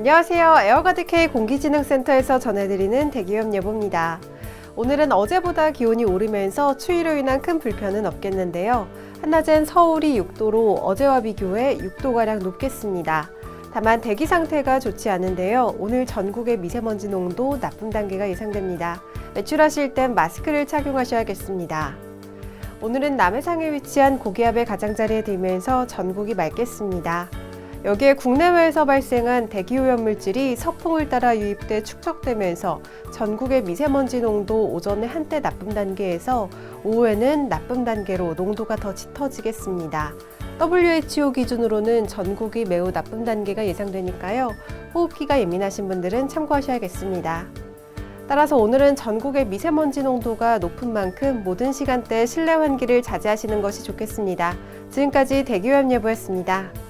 안녕하세요. 에어가드K 공기진흥센터에서 전해드리는 대기업 예보입니다. 오늘은 어제보다 기온이 오르면서 추위로 인한 큰 불편은 없겠는데요. 한낮엔 서울이 6도로 어제와 비교해 6도가량 높겠습니다. 다만 대기 상태가 좋지 않은데요. 오늘 전국의 미세먼지 농도 나쁨 단계가 예상됩니다. 외출하실 땐 마스크를 착용하셔야겠습니다. 오늘은 남해상에 위치한 고기압의 가장자리에 들면서 전국이 맑겠습니다. 여기에 국내외에서 발생한 대기오염 물질이 서풍을 따라 유입돼 축적되면서 전국의 미세먼지 농도 오전에 한때 나쁨 단계에서 오후에는 나쁨 단계로 농도가 더 짙어지겠습니다. WHO 기준으로는 전국이 매우 나쁨 단계가 예상되니까요. 호흡기가 예민하신 분들은 참고하셔야겠습니다. 따라서 오늘은 전국의 미세먼지 농도가 높은 만큼 모든 시간대 실내 환기를 자제하시는 것이 좋겠습니다. 지금까지 대기오염 예보였습니다.